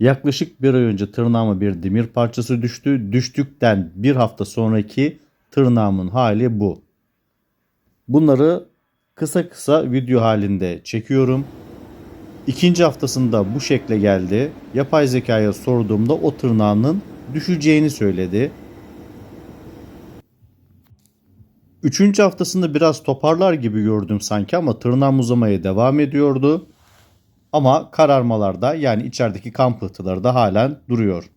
Yaklaşık bir ay önce tırnağıma bir demir parçası düştü. Düştükten bir hafta sonraki tırnağımın hali bu. Bunları kısa kısa video halinde çekiyorum. İkinci haftasında bu şekle geldi. Yapay zekaya sorduğumda o tırnağının düşeceğini söyledi. Üçüncü haftasında biraz toparlar gibi gördüm sanki ama tırnağım uzamaya devam ediyordu. Ama kararmalarda yani içerideki kan pıhtıları da halen duruyor.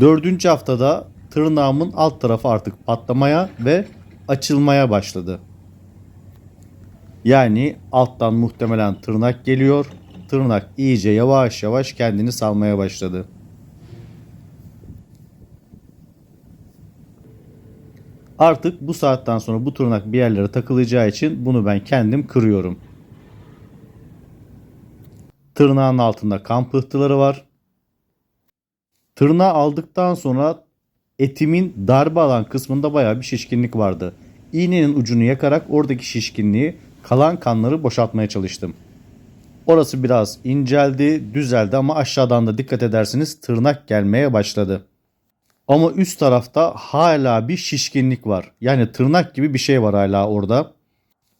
Dördüncü haftada tırnağımın alt tarafı artık patlamaya ve açılmaya başladı. Yani alttan muhtemelen tırnak geliyor. Tırnak iyice yavaş yavaş kendini salmaya başladı. Artık bu saatten sonra bu tırnak bir yerlere takılacağı için bunu ben kendim kırıyorum. Tırnağın altında kan pıhtıları var. Tırnağı aldıktan sonra etimin darbe alan kısmında bayağı bir şişkinlik vardı. İğnenin ucunu yakarak oradaki şişkinliği kalan kanları boşaltmaya çalıştım. Orası biraz inceldi, düzeldi ama aşağıdan da dikkat ederseniz tırnak gelmeye başladı. Ama üst tarafta hala bir şişkinlik var. Yani tırnak gibi bir şey var hala orada.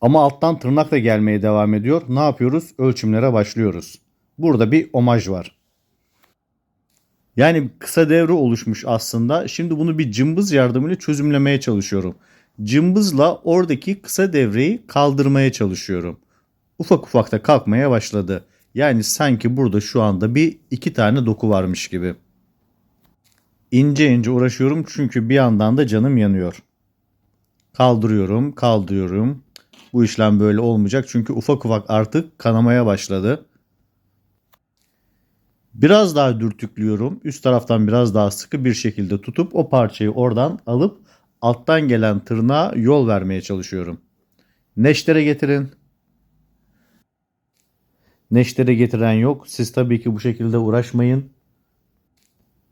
Ama alttan tırnak da gelmeye devam ediyor. Ne yapıyoruz? Ölçümlere başlıyoruz. Burada bir omaj var. Yani kısa devre oluşmuş aslında. Şimdi bunu bir cımbız yardımıyla çözümlemeye çalışıyorum. Cımbızla oradaki kısa devreyi kaldırmaya çalışıyorum. Ufak ufak da kalkmaya başladı. Yani sanki burada şu anda bir iki tane doku varmış gibi. İnce ince uğraşıyorum çünkü bir yandan da canım yanıyor. Kaldırıyorum, kaldırıyorum. Bu işlem böyle olmayacak çünkü ufak ufak artık kanamaya başladı. Biraz daha dürtüklüyorum. Üst taraftan biraz daha sıkı bir şekilde tutup o parçayı oradan alıp alttan gelen tırnağa yol vermeye çalışıyorum. Neştere getirin. Neştere getiren yok. Siz tabii ki bu şekilde uğraşmayın.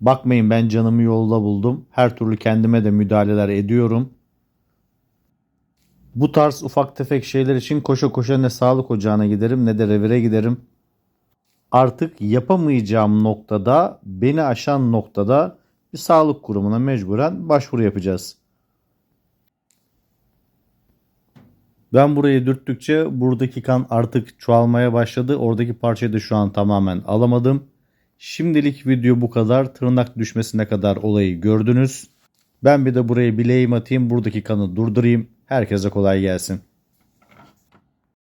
Bakmayın ben canımı yolda buldum. Her türlü kendime de müdahaleler ediyorum. Bu tarz ufak tefek şeyler için koşa koşa ne sağlık ocağına giderim ne de revire giderim. Artık yapamayacağım noktada, beni aşan noktada bir sağlık kurumuna mecburen başvuru yapacağız. Ben burayı dürttükçe buradaki kan artık çoğalmaya başladı. Oradaki parçayı da şu an tamamen alamadım. Şimdilik video bu kadar. Tırnak düşmesine kadar olayı gördünüz. Ben bir de buraya bileğim atayım. Buradaki kanı durdurayım. Herkese kolay gelsin.